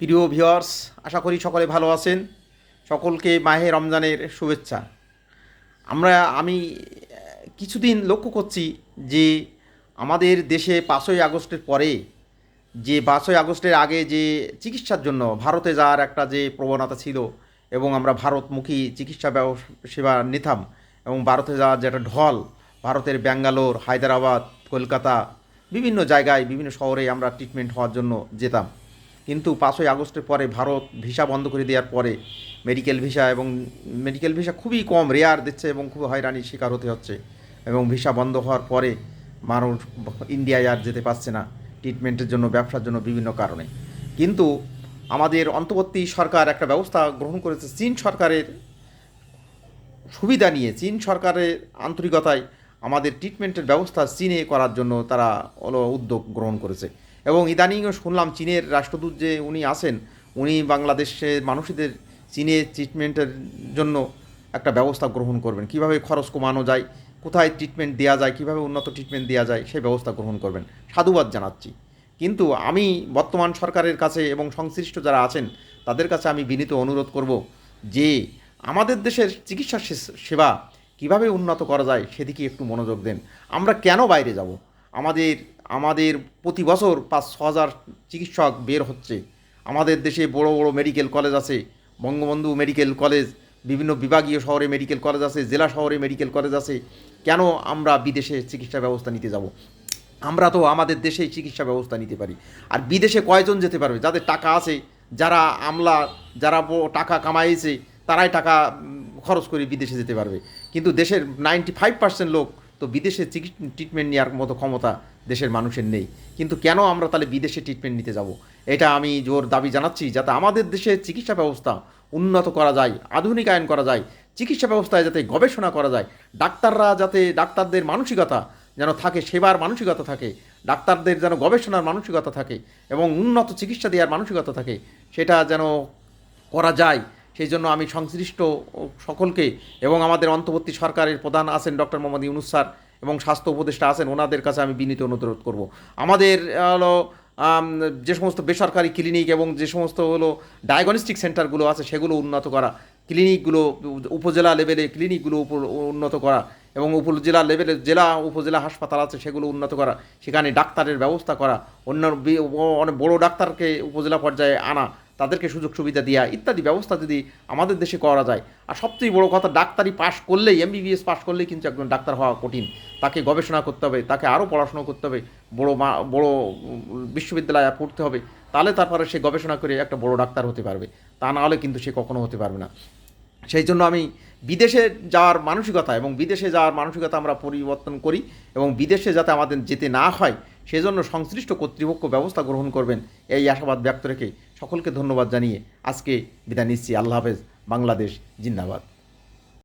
প্রিয় ভিওয়ার্স আশা করি সকলে ভালো আছেন। সকলকে মাহে রমজানের শুভেচ্ছা। আমরা, আমি কিছুদিন লক্ষ্য করছি যে আমাদের দেশে পাঁচই আগস্টের পরে, যে পাঁচই আগস্টের আগে যে চিকিৎসার জন্য ভারতে যাওয়ার একটা যে প্রবণতা ছিল এবং আমরা ভারতমুখী চিকিৎসা সেবা নিতাম এবং ভারতে যাওয়ার যে একটা ঢল, ভারতের ব্যাঙ্গালোর, হায়দ্রাবাদ, কলকাতা, বিভিন্ন জায়গায়, বিভিন্ন শহরে আমরা ট্রিটমেন্ট হওয়ার জন্য যেতাম। কিন্তু পাঁচই আগস্টের পরে ভারত ভিসা বন্ধ করে দেওয়ার পরে মেডিকেল ভিসা এবং মেডিকেল ভিসা খুবই কম রেয়ার দিচ্ছে এবং খুব হয়রানির শিকার হতে হচ্ছে এবং ভিসা বন্ধ হওয়ার পরে মানুষ ইন্ডিয়ায় আর যেতে পারছে না ট্রিটমেন্টের জন্য, ব্যবসার জন্য বিভিন্ন কারণে। কিন্তু আমাদের অন্তর্বর্তী সরকার একটা ব্যবস্থা গ্রহণ করেছে, চীন সরকারের সুবিধা নিয়ে। চীন সরকারের আন্তরিকতায় আমাদের ট্রিটমেন্টের ব্যবস্থা চীনে করার জন্য তারা উদ্যোগ গ্রহণ করেছে। এবং ইদানিংও শুনলাম চীনের রাষ্ট্রদূত যে উনি আসেন উনি বাংলাদেশের মানুষদের চীনে ট্রিটমেন্টের জন্য একটা ব্যবস্থা গ্রহণ করবেন। কীভাবে খরচ কমানো যায়, কোথায় ট্রিটমেন্ট দেওয়া যায়, কীভাবে উন্নত ট্রিটমেন্ট দেওয়া যায়, সেই ব্যবস্থা গ্রহণ করবেন। সাধুবাদ জানাচ্ছি। কিন্তু আমি বর্তমান সরকারের কাছে এবং সংশ্লিষ্ট যারা আছেন, তাদের কাছে আমি বিনীত অনুরোধ করব যে আমাদের দেশের চিকিৎসা সেবা কীভাবে উন্নত করা যায়, সেদিকে একটু মনোযোগ দেন। আমরা কেন বাইরে যাব? আমাদের আমাদের প্রতি বছর পাঁচ ছ হাজার চিকিৎসক বের হচ্ছে। আমাদের দেশে বড় বড় মেডিকেল কলেজ আছে, বঙ্গবন্ধু মেডিকেল কলেজ বিভিন্ন বিভাগীয় শহরে মেডিকেল কলেজ আছে, জেলা শহরে মেডিকেল কলেজ আছে। কেন আমরা বিদেশে চিকিৎসা ব্যবস্থা নিতে যাব? আমরা তো আমাদের দেশেই চিকিৎসা ব্যবস্থা নিতে পারি। আর বিদেশে কয়জন যেতে পারবে? যাদের টাকা আছে, যারা আমলা, যারা টাকা কামাইছে, তারাই টাকা খরচ করে বিদেশে যেতে পারবে। কিন্তু দেশের নাইনটি ফাইভ পার্সেন্ট লোক তো বিদেশে চিকিৎ ট্রিটমেন্ট নেওয়ার মতো ক্ষমতা দেশের মানুষের নেই। কিন্তু কেন আমরা তাহলে বিদেশে ট্রিটমেন্ট নিতে যাব? এটা আমি জোর দাবি জানাচ্ছি যাতে আমাদের দেশের চিকিৎসা ব্যবস্থা উন্নত করা যায়, আধুনিকায়ন করা যায়, চিকিৎসা ব্যবস্থায় যাতে গবেষণা করা যায়, ডাক্তাররা যাতে ডাক্তারদের মানসিকতা যেন থাকে, সেবার মানসিকতা থাকে, ডাক্তারদের যেন গবেষণার মানসিকতা থাকে এবং উন্নত চিকিৎসা দেওয়ার মানসিকতা থাকে, সেটা যেন করা যায়। সেই জন্য আমি সংশ্লিষ্ট সকলকে এবং আমাদের অন্তর্বর্তী সরকারের প্রধান আছেন ডক্টর মোহাম্মদ ইউনুস স্যার এবং স্বাস্থ্য উপদেষ্টা আছেন, ওনাদের কাছে আমি বিনীত অনুরোধ করব। আমাদের হলো যে সমস্ত বেসরকারি ক্লিনিক এবং যে সমস্ত হলো ডায়াগনস্টিক সেন্টারগুলো আছে, সেগুলো উন্নত করা, ক্লিনিকগুলো উপজেলা লেভেলে ক্লিনিকগুলো উন্নত করা এবং উপজেলা লেভেলে জেলা, উপজেলা হাসপাতাল আছে, সেগুলো উন্নত করা, সেখানে ডাক্তারের ব্যবস্থা করা, অন্য অনেক বড় ডাক্তারকে উপজেলা পর্যায়ে আনা তাদেরকে সুযোগ সুবিধা দেওয়া ইত্যাদি ব্যবস্থা যদি আমাদের দেশে করা যায়। আর সবচেয়ে বড় কথা, ডাক্তারি পাশ করলেই এমবিবিএস পাশ করলেই কিন্তু একজন ডাক্তার হওয়া কঠিন। তাকে গবেষণা করতে হবে, তাকে আরও পড়াশোনা করতে হবে, বড় মা, বড় বিশ্ববিদ্যালয়ে পড়তে হবে। তাহলে তারপরে সে গবেষণা করে একটা বড় ডাক্তার হতে পারবে। তা না হলে কিন্তু সে কখনো হতে পারবে না। সেই জন্য আমি বিদেশে যাওয়ার মানসিকতা এবং বিদেশে যাওয়ার মানসিকতা আমরা পরিবর্তন করি এবং বিদেশে যাতে আমাদের যেতে না হয় সেজন্য সংশ্লিষ্ট কর্তৃপক্ষ ব্যবস্থা গ্রহণ করবেন। এই আশাবাদ ব্যক্ত রেখে সকলকে ধন্যবাদ জানিয়ে আজকে বিদায় নিচ্ছি। আল্লাহ হাফেজ। বাংলাদেশ জিন্দাবাদ।